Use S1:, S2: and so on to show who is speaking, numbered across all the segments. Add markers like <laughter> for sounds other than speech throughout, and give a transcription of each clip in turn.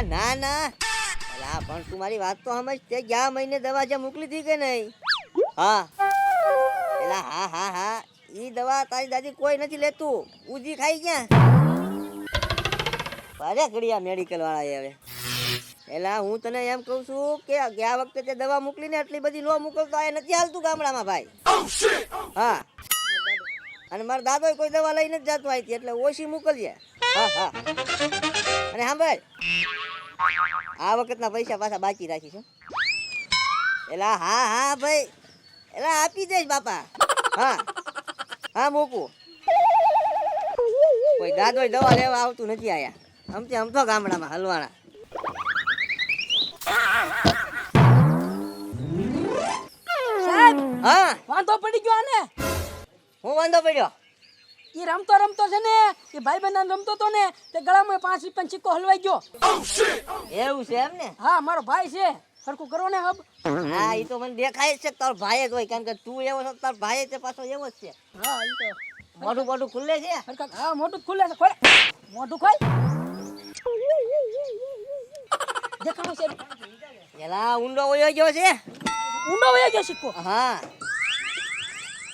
S1: એલા ના ના. એલા પણ તું મારી વાત તો સમજ તે ગયા મહિને દવા જે મોકલી હતી કે નહીં? હા. એલા હા હા હા. ઈ દવા તારી દાદી કોઈ નથી લેતું. ઉજી ખાઈ ગયા અરે ઘડિયા મેડિકલ વાળા હવે. એલા હું તને એમ કહું છું કે ગયા વખતે તે દવા મોકલીને એટલી બધી નો મોકલતો આ નથી હાલતું ગામડામાં ભાઈ. હા. અને મારા દાદો કોઈ દવા લઈને જ જતો આવી એટલે ઓછી મોકલજે હા હા. અને સાંભળ. આ વખતના પૈસા પાછા બાકી રાખીશું એલા હા હા ભાઈ. એલા આપી દેશ બાપા. હા. હા મૂકું. કોઈ દાદો દવા લેવા આવતું નથી આયા. આમ તો ગામડામાં હલવાણા. હા.
S2: વાંધો પડી ગયો આને?
S1: હું વાંધો પડ્યો?
S2: એ રમતો રમતો છે ને એ ભાઈ બંધ રમતો તો ને તે ગળામાં પાંચ રૂપિયા સિક્કો હલવાઈ ગયો.
S1: એવું છે એમ ને?
S2: હા મારો ભાઈ છે. સરખું કરો ને હબ.
S1: હા એ તો મને દેખાય છે તારો ભાઈ જ હોય કારણ કે તું એવો છો તારો ભાઈ તે પાછો એવો જ છે.
S2: હા એ તો.
S1: મોઢું મોઢું ખુલ્લે છે?
S2: હા મોટું જ ખુલ્લે છે ખોલ. મોઢું ખોલ. દેખાડો છે.
S1: એલા ઊંડો વયો ગયો છે?
S2: ઊંડો વયો ગયો સિક્કો
S1: હા.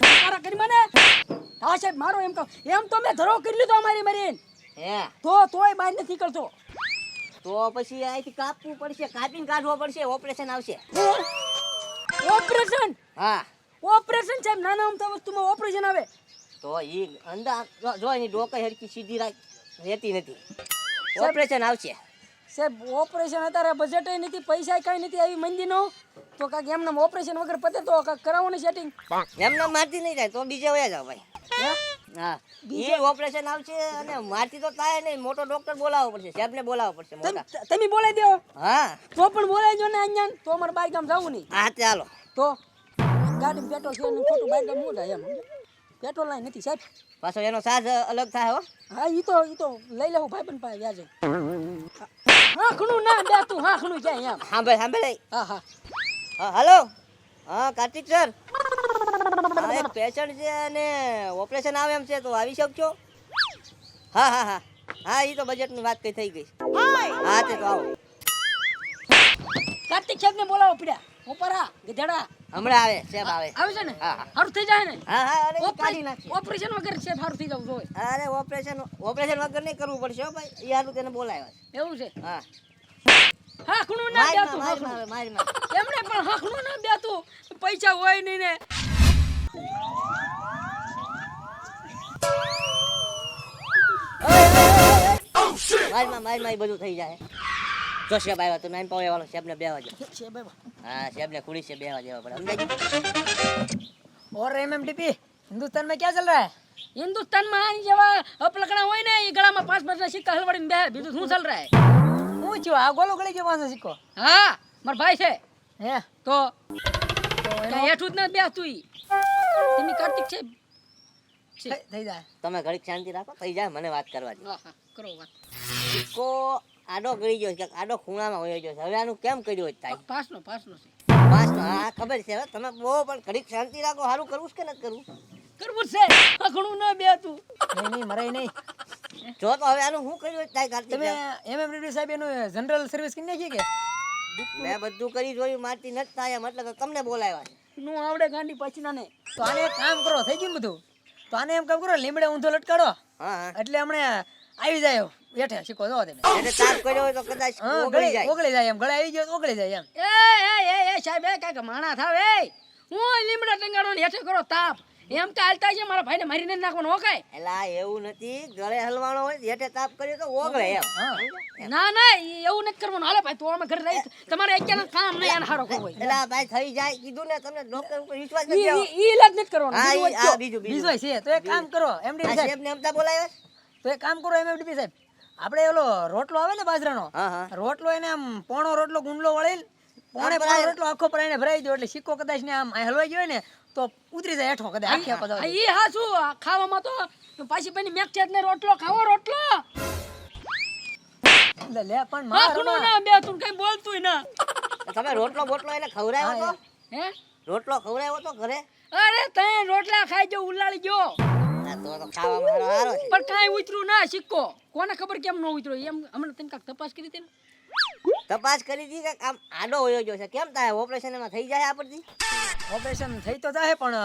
S2: તારા કરી મને હા સાહેબ મારો એમ કહો. એમ તો મેં ધરો કરી લીધો અમારી મરીન.
S1: હે?
S2: તો તોય બહાર નથી કરતો
S1: તો પછી અહીંથી કાપવું પડશે કાપીને કાઢવો પડશે ઓપરેશન આવશે.
S2: ઓપરેશન?
S1: હા.
S2: ઓપરેશન સાહેબ નાના અમતા વસ્તુમાં ઓપરેશન આવે.
S1: તો એ અંદા જો- જો એની ડોકઈ હરકી સીધી રાખ રહેતી નથી. ઓપરેશન આવશે.
S2: સાહેબ ઓપરેશન અત્યારે બજેટ નથી પૈસા કાંઈ નથી આવી મંદીનો. તો કાંઈક એમને ઓપરેશન વગર પતે તો કાક કરાવો ને સેટિંગ
S1: એમને મારતી નહીં થાય તો બીજે વયા જાવ ભાઈ.
S2: હે?
S1: ઈ ઓપરેશન આવશે અને મારતી તો થાય નહીં મોટો ડોક્ટર બોલાવવો પડશે સાહેબને બોલાવવો પડશે મોટા.
S2: તમે બોલાવી દો.
S1: હા.
S2: તો પણ બોલાવી દો ને અહીંયા તો અમારે બાર ગામ જવું નહીં.
S1: હા ચાલો.
S2: તો ગાડી પેટ્રોલ છે ને ખોટું બાર ગામ મોટા એમ પેટ્રોલ નથી સાહેબ.
S1: પાછો એનો સાજ અલગ થાય હો.
S2: હા ઈ તો ઈ તો લઈ લેવું ભાઈ પણ પાસે વ્યાજે. હા ના બે તું હા જાય એમ.
S1: સાંભળ સાંભળ
S2: હા હા.
S1: હલો. હા કાર્તિક સર. એક પેશન્ટ છે અને ઓપરેશન આવે એમ છે તો આવી શકશો? હા હા હા. હા એ તો બજેટની વાત કઈ થઈ ગઈ. હા તે તો આવો.
S2: કાર્તિક સાહેબ ને બોલાવો પડ્યા ઉપરા ગધેડા.
S1: હમણાં આવે સેબ આવે.
S2: આવે છે ને. સારું થઈ જાય ને.
S1: હા હા અરે કાઢી
S2: ઓપરેશન ઓપરેશન વગર છે સારું થઈ જવું જોઈએ
S1: અરે ઓપરેશન ઓપરેશન વગર નહીં કરવું પડશે હો ભાઈ. એ તેને બોલાવ્યા છે.
S2: એવું છે?
S1: હા.
S2: હા ખણું ના
S1: માર
S2: બેતું એમણે પણ હા ખણું ના બેતું પૈસા હોય નહીં ને.
S1: મારી માર મારી માર બધું થઈ જાય. જો સાહેબ આવ્યા તો નાઈન પાવે વાળો ને બે વાગે.
S2: છે બાબા
S1: હા સાહેબને ખુડી છે બે વાગે પડે સમજાય
S3: और एमएमटीपी हिंदुस्तान में क्या चल रहा है
S2: હિન્દુસ્તાનમાં આની જેવા અપલકણા હોય ને એ ગળામાં પાંચ પાંચ સિક્કા હલવાડીને બે બીજું શું ચાલ રહા
S3: હું છું આ ગોલો ગળી ગયો પાછો સિક્કો
S2: હા મારો ભાઈ છે
S3: હે
S2: તો
S3: તો એનો
S2: કાંઈ હેઠું જ ના બેસતું ઈ તમે કાર્તિક છે
S3: થઈ- થઈ જાય
S1: તમે ઘડીક શાંતિ રાખો થઈ જાય મને વાત કરવા દો
S2: હા હા કરો વાત
S1: સિક્કો આડો ગળી ગયો છે આડો ખૂણામાં વયો ગયો છે. હવે આનું કેમ કર્યું થાય
S2: પાસનો પાસનો છે.
S1: પાસનો હા ખબર છે. હવે તમે બહુ પણ ઘડીક શાંતિ રાખો સારું કરવું છે કે નથી કરવું?
S2: કરવું છે. આ ઘણું ના બેતું
S3: નહીં નહીં મરાય નહીં.
S1: જો તો હવે આનું શું કર્યું થાય કાર્તિક?
S3: તમે એમએમટીપી સાહેબ એનું જનરલ સર્વિસ કરી નાખી કે?
S1: મેં બધું કરી જોયું મારતી નથી થાય એમ. એટલે તમને બોલાવ્યા છે.
S2: નું આવડે ગાંડી પછી ના ને
S3: તો આને એક કામ કરો થઈ ગયું બધું? તો આને એમ કામ કરો લીમડે ઊંધો લટકાડો. એટલે હમણે આવી જાય. હેઠે શીખો જો તમે
S1: એટલે તાપ કર્યો હોય તો કદાચ ઓગળી જાય.
S3: ઓગળી જાય એમ ગળે આવી ગયો ઓગળી જાય એમ.
S2: એ એ એ એ સાહેબ એ કાંઈક માણા થાવ એ. હું લીમડા ટંગાડો ને હેઠે કરો તાપ. એમ તો હાલતા છે મારા ભાઈને મારીને નાખવાનો ઓકાય
S1: એલા એવું નથી. ગળે હલવાનો હોય હેઠે તાપ કર્યો તો ઓગળે એમ.
S2: ના ના એવું નથી કરવાનું. હાલે ભાઈ તો અમે ઘરે રહી તમારે અત્યારનું કામ નહીં એને હારો કરવો હોય.
S1: એલા ભાઈ થઈ જાય કીધું ને તમને ડોક્ટર ઉપર વિશ્વાસ નથી.
S2: ઈ- ઈ ઇલાજ નથી કરવાનો
S1: હા
S2: બીજું
S1: આ બીજું બીજું.
S3: છે તો એક કામ કરો એમડી સાહેબ.
S1: શેફને અમતા બોલાયો
S3: તો એક કામ કરો એમડી સાહેબ. આપણે ઓલો રોટલો આવે ને બાજરાનો
S1: હા હા.
S3: રોટલો એને આમ પોણો રોટલો ગુંડલો વળીને પોણે પોણો રોટલો આખો પરાઈને ભરાઈ દો એટલે સિક્કો કદાચ ને આમ હલવાઈ ગયો ને તો ઉતરી જાય હેઠો કદાચ આખી આપા
S2: એ હા શું ખાવામાં તો પાછી પની મેક છે રોટલો ખાવો રોટલો.
S3: લે લે પણ માર
S2: ના બે તું કઈ બોલતું ના.
S1: તમે રોટલો બોટલો એને ખવરાયો તો?
S2: હે?
S1: રોટલો ખવરાયો તો ઘરે?
S2: અરે તને રોટલા ખાઈ જો ઉલાળી ગયો.
S1: તો તો ખાવામાં હારો હારો છે.
S2: પણ કાંઈ ઉતર્યું ના સિક્કો. કોને ખબર કેમ ન ઉતર્યો? એમ હમણાં તમે કાંક તપાસ કરી હતી
S1: તપાસ કરી હતી કે આમ આડો હોયો જો છે. કેમ થાય ઓપરેશન એમાં થઈ જાય આપણથી
S3: ઓપરેશન થઈ તો જાય પણ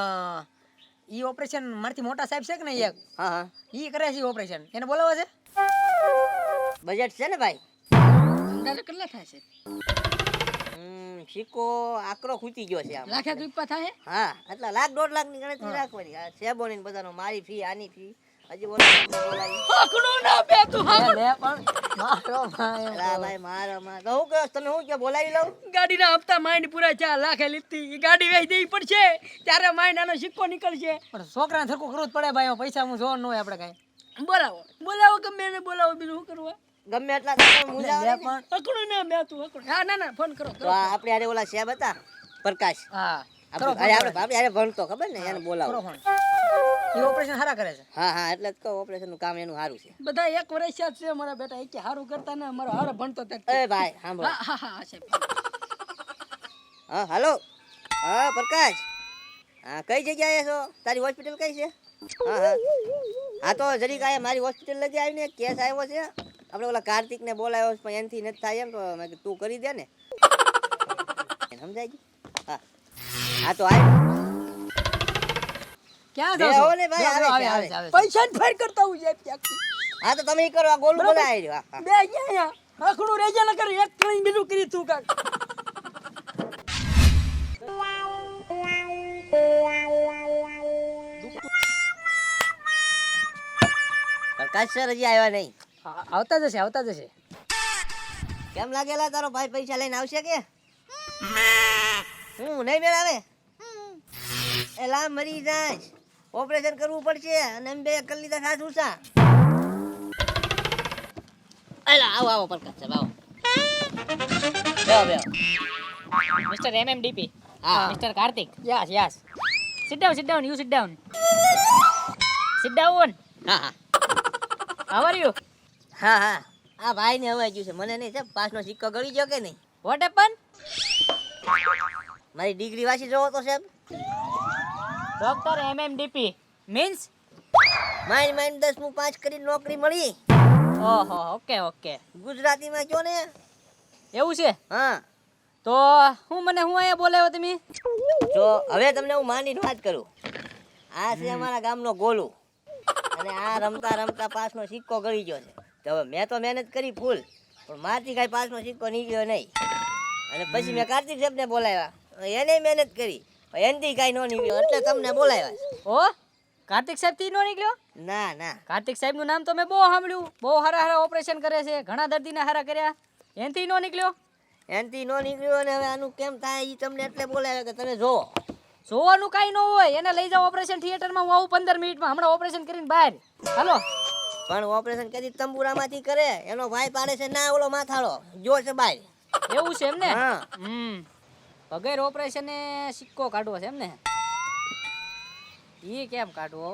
S3: ઈ ઓપરેશન મારથી મોટા સાહેબ છે કે નહીં એક?
S1: હા હા.
S3: ઈ કરે છે ઓપરેશન એને બોલાવે છે?
S1: બજેટ છે ને ભાઈ?
S2: અંદાજે કેટલા થાય છે?
S1: સિક્કો આકરો ખૂટી ગયો છે આમ.
S2: લાખ રૂપિયા થાય?
S1: હા એટલે લાખ દોઢ લાખની ગણતરી રાખવાની. આ સેબોની ને બધાનો મારી ફી આની ફી હજી બોલો
S2: આકડો ના બે તું
S3: લે લે પણ મારો ભાઈ
S1: મારો માં તો. હું કે તમે હું કે બોલાવી લઉં?
S2: ગાડીના હપ્તા માઈન પૂરા ચાર લાખે લીધી. ઈ ગાડી વેચી દેવી પડશે. ત્યારે માઇન્ડ આનો સિક્કો નીકળશે.
S3: પણ છોકરાને સરખું કરવું જ પડે ભાઈ પૈસા હું જોવાનું નો હોય આપણે કાંઈ.
S2: બોલાવો. બોલાવો ગમે એને બોલાવો બીજું શું કરવા
S1: ગમે એટલા મુંજાવો
S3: લે
S1: ને.
S2: મે તું અકડો હા ના ના ફોન કરો
S1: તો આપણે હારે ઓલા સાહેબ હતા પ્રકાશ.
S3: હા
S1: આપણે આપણે હારે ભણતો ખબર ને? એને બોલાવો.
S3: એ ઓપરેશન હારા કરે છે?
S1: હા હા એટલે જ કહું ઓપરેશનનું કામ એનું સારું છે.
S2: બધા એક વર્ષ જ છે મારા બેટા એક સારું કરતા ને મારો હારો ભણતો તે
S1: એ ભાઈ સાંભળો.
S2: હા હા હા સાહેબ.
S1: હા હાલો. હા પ્રકાશ. હા કઈ જગ્યાએ છો? તારી હોસ્પિટલ કઈ છે? હા હા. હા તો જરીક આયા મારી હોસ્પિટલ લગી આવીને કેસ આવ્યો છે. આપણે ઓલા કાર્તિકને બોલાવ્યો છે, પણ એનથી નથી થાય એમ તો મેં કીધું તું કરી દે ને. સમજાય ગયું? હા. હા તો આય.
S3: ક્યાં જાવ
S1: ને ભાઈ, આવે
S3: આવે
S1: આવે.
S3: છે, આવે. છે.
S2: પૈસા ફેર કરતા હું સાહેબ ત્યાંથી
S1: હા તો તમે ઈ કરો આ ગોલું બોલાવી રહ્યો હા, હા.
S2: બે ગયા આખડું રેજા ન કરે એક ત્રણ બીજું કરી તું કાક.
S1: પ્રકાશ સર હજી આવ્યા નહીં.
S3: આવતા જશે આવતા જશે.
S1: કેમ લાગેલા તારો ભાઈ પૈસા લઈને આવશે કે? હું નહીં મેળાવે? એલા મરી જાય. ઓપરેશન કરવું પડશે અને એમ બે કરી લીધા સાસુ સા એલા આવો આવો પ્રકાશ સાહેબ આવો. બેહો બેહો.
S4: Mr. MMDP,
S1: હા.
S4: Mister Kartik.
S3: Yes yes.
S4: Sit down sit down you sit down sit down
S1: હા હા.
S4: How are you?
S1: હા હા. આ ભાઈ ને હવાઈ ગયું છે. મને નહીં સાહેબ પાસનો સિક્કો ગળી ગયો કે નહીં?
S4: Vote happened?
S1: મારી ડિગ્રી વાંચી જોવો તો સાહેબ.
S4: Dr. MMDP. Means
S1: mine mine દસમું પાંચ કરી નોકરી મળી.
S4: ઓહો ઓકે ઓકે.
S1: ગુજરાતીમાં કયો ને.
S4: એવું છે?
S1: હા.
S4: તો હું મને હું અહીંયા બોલાવ્યો તમે?
S1: જો હવે તમને હું માંડીને વાત કરું. આ છે અમારા ગામનો ગોલું. અને આ રમતા રમતા પાસનો સિક્કો ગળી ગયો છે. તો હવે મેં તો મહેનત કરી ફૂલ પણ મારથી કાંઈ પાસનો સિક્કો નીકળ્યો નહીં. અને પછી મેં કાર્તિક સાહેબને બોલાવ્યા. એને મહેનત કરી એનથી કાંઈ ન નીકળ્યો એટલે તમને બોલાવ્યા
S4: હો? કાર્તિક સાહેબથી નો નીકળ્યો?
S1: ના ના.
S4: કાર્તિક સાહેબનું નામ તો મેં બહુ સાંભળ્યું. બહુ હારા હારા ઓપરેશન કરે છે ઘણા દર્દીને હારા કર્યા. એનથી નો નીકળ્યો?
S1: એનથી નો નીકળ્યો અને હવે આનું કેમ થાય એ તમને એટલે બોલાવ્યા કે તમે જોવો
S4: જોવાનું કાંઈ ન હોય એને લઈ જાઓ ઓપરેશન થિયેટરમાં હું આવું પંદર મિનિટમાં. હમણાં ઓપરેશન કરીને બહાર. હાલો.
S1: પણ ઓપરેશન કદી તંબુરામાંથી કરે. એનો ભાઈ પાડે છે ના ઓલો માથાળો જો છે ભાઈ
S4: એવું છે એમ ને
S1: હા.
S4: હમ. વગર ઓપરેશને સિક્કો કાઢવો છે એમ ને ઈ કેમ કાઢવો?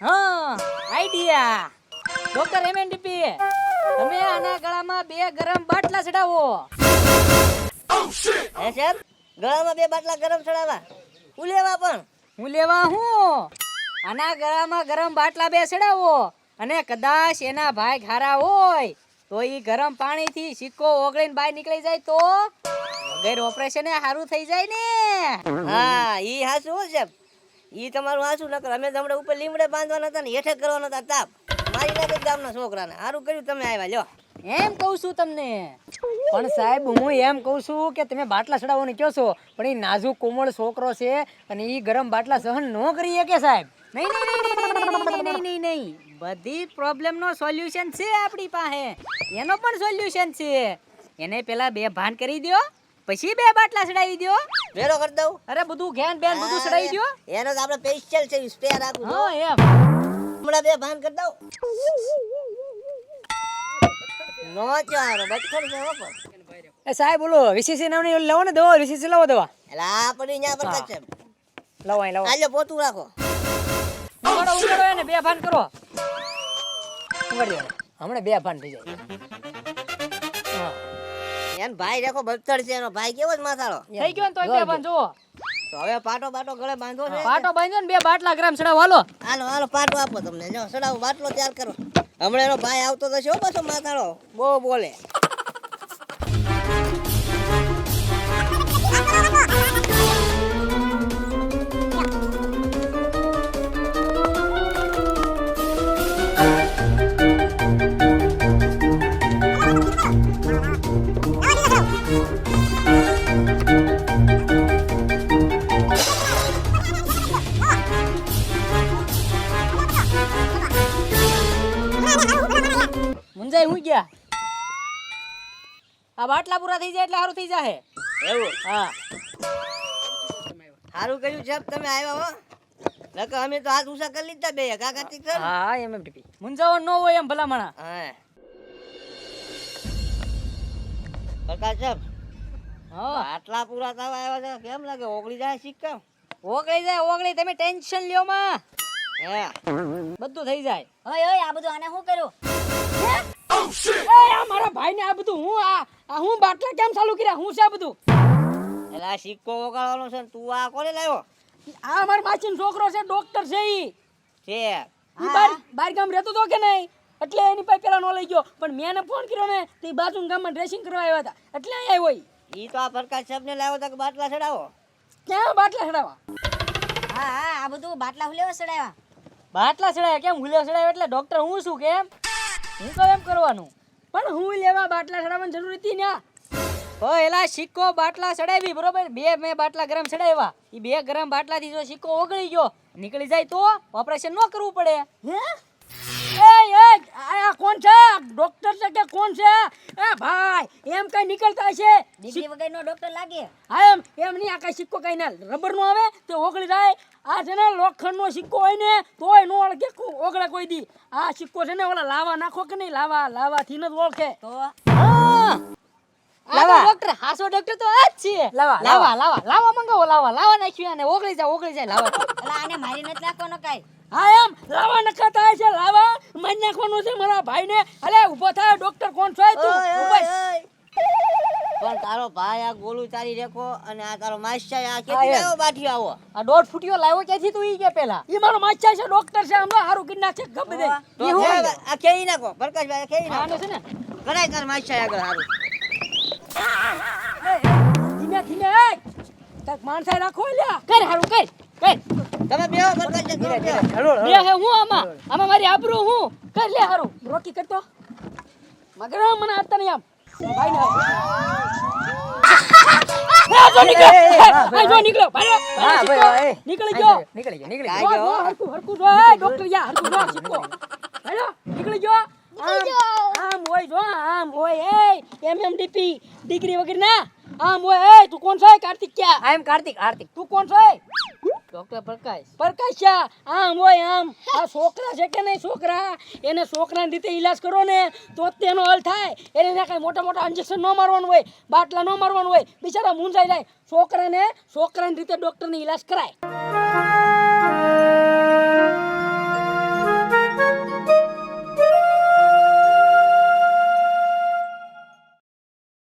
S4: હા આઈડિયા ડોક્ટર એમએનડીપી તમે આના ગળામાં બે ગરમ બાટલા ચડાવો.
S1: હે સાહેબ? ગળામાં બે બાટલા ગરમ ચડાવવા. લેવા પણ.
S4: હું લેવા હું? આના ગળામાં ગરમ બાટલા બેસડાવો અને કદાચ એના ભાઈ ખારા હોય તો એ ગરમ પાણીથી સિક્કો ઓગળીને બહાર નીકળી જાય તો વગર ઓપરેશન સારું થઈ જાય ને.
S1: હા એ હાસું છે ઈ તમારું હાસું નકર અમે તમને ઉપર લીમડે બાંધવાના હતા ને હેઠે કરવાના હતા તાપ. મારી નાખે ગામના છોકરાને. સારું કર્યું તમે આવ્યા, લ્યો.
S4: એમ કહું છું તમને.
S3: પણ સાહેબ હું એમ કહું છું કે તમે બાટલા ચડાવવાનું કહો છો પણ એ નાજુક કોમળ છોકરો છે અને એ ગરમ બાટલા સહન ન કરી શકે સાહેબ.
S4: નહીં નહીં નહીં નહીં નહીં બધી પ્રોબ્લેમનો સોલ્યુશન છે આપણી પાસે. એનો પણ સોલ્યુશન છે. એને પેલા બે ભાન કરી દો પછી બે બાટલા ચડાવી દો
S1: ભેરો કરી દઉં.
S4: અરે બધું ઘેન બેન બધું ચડાવી દો
S1: એનો તો આપણે સ્પેશિયલ છે સ્પેર રાખું
S4: હા એમ.
S1: હમણાં બે ભાન કરી દઉં. નો ચારો બચ્ચર છે પણ.
S3: એ સાહેબ બોલો વીસીસી નામની લાવો ને દવા વીસીસી લાવો દવા.
S1: એટલે આ પડી ન્યા પ્રકાશ સાહેબ
S3: લાવો અહીં લાવો.
S1: આલ્યો પોતું રાખો.
S4: ઉગાડો ઉગાડો એને બે ભાન કરો.
S3: ઉગાડી હમણે બે ભાન થઈ જાય. હા.
S1: એમ ભાઈ દેખો બચ્ચર છે એનો. ભાઈ કેવો જ માથાળો?
S4: થઈ ગયો ને તો બે ભાન જોવો
S1: તો હવે પાટો પાટો ગળે બાંધો છે
S4: પાટો બાંધ્યો ને બે બાટલા ગ્રામ ચડાવો હાલો.
S1: હાલો હાલો પાટો આપો તમને. જો સડાવો બાટલો તૈયાર કરો. હમણાં એનો ભાઈ આવતો થશે શું પાછો માથાડો બહુ બોલે.
S4: થઈ જાય એટલે સારું થઈ જાય
S1: એવું?
S4: હા.
S1: સારું કર્યું છે તમે આવ્યા હો. નકર અમે તો હાથ ઊંચા કરી લીધા બે કાકા છે
S3: હા એમ એમ ટીપી.
S4: મુંજાવો ન હોય એમ ભલામણા
S1: હા. કાકા સાહેબ
S4: હા.
S1: આટલા પૂરા થવા આવ્યા છે કેમ લાગે? ઓગળી જાય સિક્કા?
S4: ઓગળી જાય ઓગળી. તમે ટેન્શન લ્યો માં.
S1: હે?
S4: બધું થઈ જાય.
S5: ઓય ઓય આ બધું આને શું કર્યું
S2: એ આ મારા ભાઈને આ બધું હું આ આ હું બાટલા કેમ ચાલુ કર્યા? હું છે બધું?
S1: એલા આ સિક્કો વગાડવાનો છે ને તું આ કોને લાવ્યો?
S2: આ મારા માસીનો છોકરો છે ડોક્ટર છે ઈ.
S1: છે?
S2: ઈ બાર બાર ગામ રહેતો તો કે નહીં? એટલે એની પાસે પેલા નો લઈ ગયો. પણ મેં એને ફોન કર્યો ને તે બાજુ ગામમાં ડ્રેસિંગ કરવા આવ્યા હતા. એટલે અહીંયા આવ્યો ઈ.
S1: ઈ તો આ પ્રકાશ સાહેબ ને લાવ્યો હતા કે બાટલા ચડાવો?
S2: ક્યાં બાટલા ચડાવવા?
S5: હા હા આ બધું બાટલા હુલેવા ચડાવ્યા.
S4: બાટલા ચડાવ્યા? કેમ હુલેવા ચડાવ્યા? એટલે ડોક્ટર હું શું કેમ? હું તો એમ કરવાનું?
S2: પણ હું લેવા બાટલા ચડાવવાની જરૂર હતી ને
S4: ઓ એલા સિક્કો બાટલા ચડાવી, બરોબર? બે મેં બાટલા ગરમ ચડાવ્યા. એ બે ગરમ બાટલાથી જો સિક્કો ઓગળી ગયો, નીકળી જાય તો ઓપરેશન ન કરવું પડે.
S2: હે? એ એ આ કોણ છે? ડોક્ટર છે કે કોણ છે? એ ભાઈ એમ કઈ નીકળતા છે
S5: ડિગ્રી વગરનો ડોક્ટર લાગે.
S2: હા એમ એમ નહીં આ કઈ સિક્કો કઈ ના રબર નો આવે તે ઓગળી જાય. આ છે ને લોખંડ નો સિક્કો હોય ને તોય નો ઓળખે ઓગળે કોઈ દી. આ સિક્કો છે ને ઓલા લાવા નાખો કે નહીં? લાવા લાવા થી જ ઓળખે.
S5: તો?
S2: લાવા.
S4: ડોક્ટર હાસો ડોક્ટર તો આ જ છે.
S3: લાવા,
S4: લાવા લાવા. લાવા મંગાવો લાવા. લાવા નાખ્યું અને ઓગળી જાય ઓગળી જાય લાવા. <laughs>
S5: એટલે આને મારી નથી નાખવાનો કાંઈ.
S2: હા એમ? લાવા થાય છે લાવા? મન નાખવાનું છે મારા ભાઈને. અલે ઊભો થાય ડોક્ટર કોણ છે તું.
S1: પણ તારો ભાઈ આ ગોલું ચારી રેખો અને આ તારો માસ્ટર આ
S4: હા, લાવો
S1: બાટી બાઠી આવો?
S4: આ દોઢ ફૂટ્યો લાવ્યો ક્યાંથી તું ઈ કે પેલા?
S2: ઈ મારો માચા છે ડોક્ટર છે હમણાં હારું કરી નાખે ગબ દે. ઈ હું.
S1: આ ખેઈ નાખો પ્રકાશભાઈ આ ખેઈ નાખો.
S4: છે ને?
S1: કરાય તાર માસ્ટર આગળ હારું.
S2: ધીમે ધીમે એ. કાંઈક માણસાઈ રાખો લ્યા.
S4: કર હારું કર કર.
S1: તમે
S3: હળો
S4: બે હે. હું આમાં? આમાં મારી આબરૂ હું? કર લે હારું.
S2: રોકી કરતો. મગર મને હાથતા નહીં આમ. ભાઈ ને એ નીકળી. ગયો.
S3: નીકળી ગયો નીકળી ગયો.
S2: હરખું હરખું જો ડોક્ટર યા હરખું જો સિક્કો નીકળી ગયો. આમ આમ હોય જો આમ હોય એ એમએમડીપી ડિગ્રી વગર ના આમ હોય એ તું કોણ છે કાર્તિક ક્યાં?
S3: આઈ એમ કાર્તિક કાર્તિક
S2: તું કોણ છે
S4: ડોક્ટર પ્રકાશ.
S2: પ્રકાશ્યા આમ હોય આમ. આ છોકરા છે કે નહીં છોકરા? એને છોકરાની રીતે ઈલાજ કરો ને, તો જ તેનો હલ થાય. એને કાંઈ મોટા મોટા ઇન્જેક્શન ન મારવાનું હોય, બાટલા ન મારવાનું હોય, બિચારા મૂંઝાઈ જાય. છોકરાને, છોકરાની રીતે ડૉક્ટરને ઈલાજ કરાય.